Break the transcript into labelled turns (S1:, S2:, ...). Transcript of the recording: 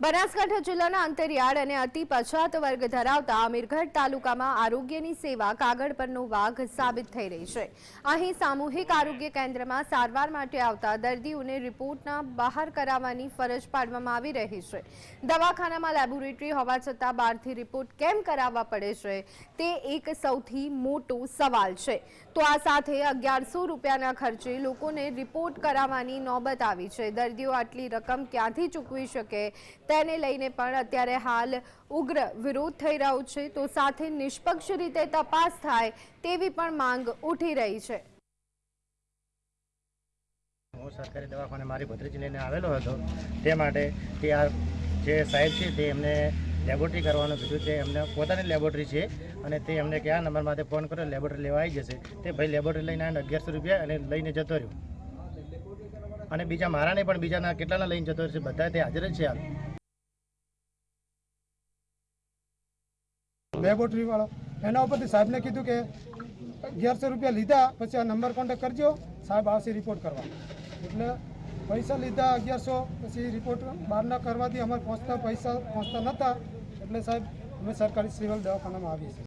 S1: બનાસકાંઠા જિલ્લાના અંતરિયાળ અને અતિ પછાત વર્ગ ધરાવતા અમીરગઢ તાલુકામાં આરોગ્યની સેવા કાગળ પરનો વાઘ સાબિત થઈ રહી છે. અહીં સામૂહિક આરોગ્ય કેન્દ્રમાં સારવાર માટે આવતા દર્દીઓને રિપોર્ટના બહાર કરાવવાની ફરજ પાડવામાં આવી રહી છે. દવાખાનામાં લેબોરેટરી હોવા છતાં બહારથી રિપોર્ટ કેમ કરાવવા પડે છે તે એક સૌથી મોટો સવાલ છે. તો આ સાથે અગિયારસો રૂપિયાના ખર્ચે લોકોને રિપોર્ટ કરાવવાની નોબત આવી છે. દર્દીઓ આટલી રકમ ક્યાંથી ચૂકવી શકે? તેને લઈને પણ અત્યારે હાલ ઉગ્ર વિરોધ થઈ રહ્યો છે. તો સાથે નિષ્પક્ષ રીતે તપાસ થાય તેવી પણ માંગ ઉઠી રહી છે.
S2: હું સરકારી દવાખાને મારી ભત્રીજી લઈને આવેલો હતો. તે માટે તે આ જે સાહેબ છે તે એમને લેબોરેટરી કરવાનું કીધું. તે એમને પોતાની લેબોરેટરી છે અને તે એમને કયા નંબરમાંથી ફોન કર્યો લેબોરેટરી લેવા આવી જશે. તે ભાઈ લેબોરેટરી લઈને આવીને અગિયારસો રૂપિયા અને લઈને જતો રહ્યો. અને બીજા મારાને પણ બીજાના કેટલાના લઈને જતો રહેશે બધા તે હાજર જ છે હાલ.
S3: લેબોરેટરી વાળો એના ઉપરથી સાહેબને કીધું કે અગિયારસો રૂપિયા લીધા, પછી આ નંબર કોન્ટેક કરજો. સાહેબ આવશે રિપોર્ટ કરવા. એટલે પૈસા લીધા અગિયારસો, પછી રિપોર્ટ બહારના કરવાથી અમારે પહોંચતા પૈસા પહોંચતા નહોતા એટલે સાહેબ, અમે સરકારી સિવિલ દવાખાનામાં આવીએ છીએ.